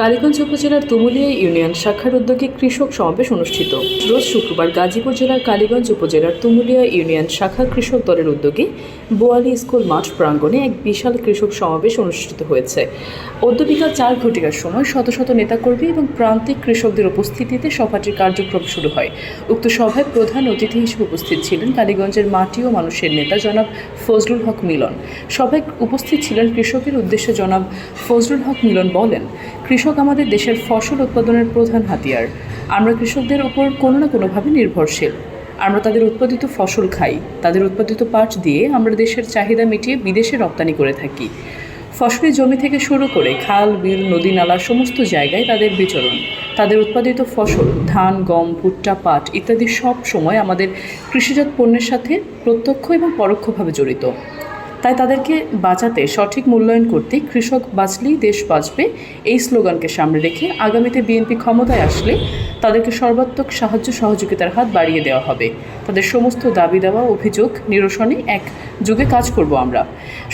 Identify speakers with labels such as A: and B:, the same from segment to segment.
A: কালীগঞ্জ উপজেলার তুমুলিয়া ইউনিয়ন শাখার উদ্যোগে কৃষক সমাবেশ অনুষ্ঠিত। রোজ শুক্রবার গাজীপুর জেলার কালীগঞ্জ উপজেলার তুমুলিয়া ইউনিয়ন শাখা কৃষক দলের উদ্যোগে বোয়ালি স্কুল মাঠ প্রাঙ্গণে এক বিশাল কৃষক সমাবেশ অনুষ্ঠিত হয়েছে। অদ্য চার ঘটিকার সময় শত শত নেতাকর্মী এবং প্রান্তিক কৃষকদের উপস্থিতিতে সভাটির কার্যক্রম শুরু হয়। উক্ত সভায় প্রধান অতিথি হিসেবে উপস্থিত ছিলেন কালীগঞ্জের মাটি ও মানুষের নেতা জনাব ফজলুল হক মিলন। সভায় উপস্থিত ছিলেন কৃষকের উদ্দেশ্যে জনাব ফজলুল হক মিলন বলেন, কৃষক আমাদের দেশের ফসল উৎপাদনের প্রধান হাতিয়ার। আমরা কৃষকদের ওপর কোনো না কোনোভাবে নির্ভরশীল। আমরা তাদের উৎপাদিত ফসল খাই। তাদের উৎপাদিত পাট দিয়ে আমরা দেশের চাহিদা মিটিয়ে বিদেশে রপ্তানি করে থাকি। ফসলের জমি থেকে শুরু করে খাল, বিল, নদী নালা সমস্ত জায়গায় তাদের বিচরণ। তাদের উৎপাদিত ফসল, ধান, গম, ভুট্টা, পাট ইত্যাদি সব সময় আমাদের কৃষিজাত পণ্যের সাথে প্রত্যক্ষ এবং পরোক্ষভাবে জড়িত। তাই তাদেরকে বাঁচাতে সঠিক মূল্যায়ন করতে কৃষক বাঁচলেই দেশ বাঁচবে এই স্লোগানকে সামনে রেখে আগামীতে বিএনপি ক্ষমতায় আসলে তাদেরকে সর্বাত্মক সাহায্য সহযোগিতার হাত বাড়িয়ে দেওয়া হবে। তাদের সমস্ত দাবি দেওয়া, অভিযোগ, নিরসনে এক যুগে কাজ করব আমরা।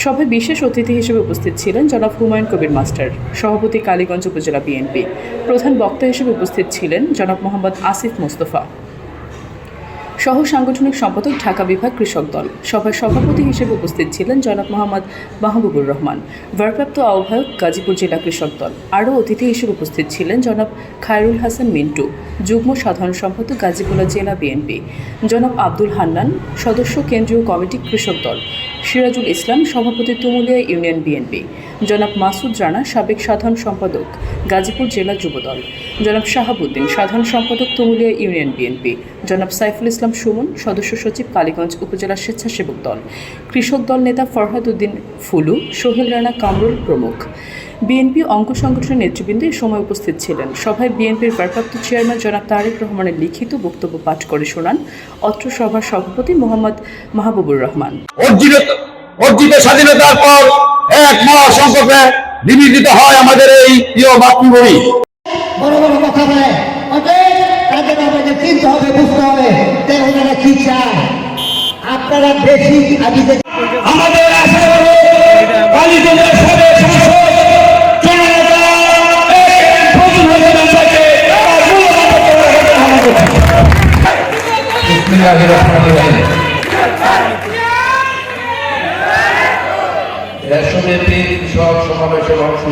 A: সভায় বিশেষ অতিথি হিসেবে উপস্থিত ছিলেন জনাব হুমায়ুন কবির মাস্টার, সভাপতি কালীগঞ্জ উপজেলা বিএনপি। প্রধান বক্তা হিসেবে উপস্থিত ছিলেন জনাব মোহাম্মদ আসিফ মোস্তফা। সহ সাংগঠনিক সম্পাদক ঢাকা বিভাগ কৃষক দল। সভার সভাপতি হিসেবে উপস্থিত ছিলেন জনাব মোহাম্মদ মাহবুবুর রহমান। ভারপ্রাপ্ত আহ্বায়ক গাজীপুর জেলা কৃষক দল। আরও অতিথি হিসেবে উপস্থিত ছিলেন জনাব খায়রুল হাসান মিন্টু, যুগ্ম সাধারণ সম্পাদক গাজীপুরা জেলা বিএনপি, জনাব আব্দুল হান্নান, সদস্য কেন্দ্রীয় কমিটি কৃষক দল, সিরাজুল ইসলাম, সভাপতি তুমুলিয়া ইউনিয়ন বিএনপি জনাব মাসুদ রানা, সাবেক সাধারণ সম্পাদক, গাজীপুর জেলা যুবদল। জনাব শাহাবুদ্দিন, সাধারণ সম্পাদক তুমুলিয়া ইউনিয়ন বিএনপি জনাব সাইফুল ইসলাম সুমন, সদস্য সচিব কালীগঞ্জ উপজেলা স্বেচ্ছাসেবক দল। কৃষক দল নেতা ফরহাদ উদ্দিন ফুলু, সোহেল রানা কামরুল প্রমুখ। বিএনপি অঙ্গ সংগঠনের নেতৃবৃন্দ এই সময় উপস্থিত ছিলেন। সভায় বিএনপির ভারপ্রাপ্ত চেয়ারম্যান জনাব তারেক রহমানের লিখিত বক্তব্য পাঠ করে শোনান অত্র সভার সভাপতি মোহাম্মদ মাহবুবুর রহমান।
B: অর্জিত স্বাধীনতার পর এক মহা সংকটে নিবেদিত হয় আমাদের এই প্রিয় মাতৃভূমি।
C: বড় বড় কথা বলে অতএব চিনতে হবে বুঝতে হবে যে ওনারা কি চায়। আপনারা বেশি
B: আমাদের আশা কালীগঞ্জের সাবেক সাংসদ ফজলুল হক মেম্বারকে তার মূল্যবান বক্তব্য রাখার জন্য অনুরোধ করছি। বিসমিল্লাহির রহমানির রহিম।
D: দেশব্যাপী কৃষক সমাবেশের অংশ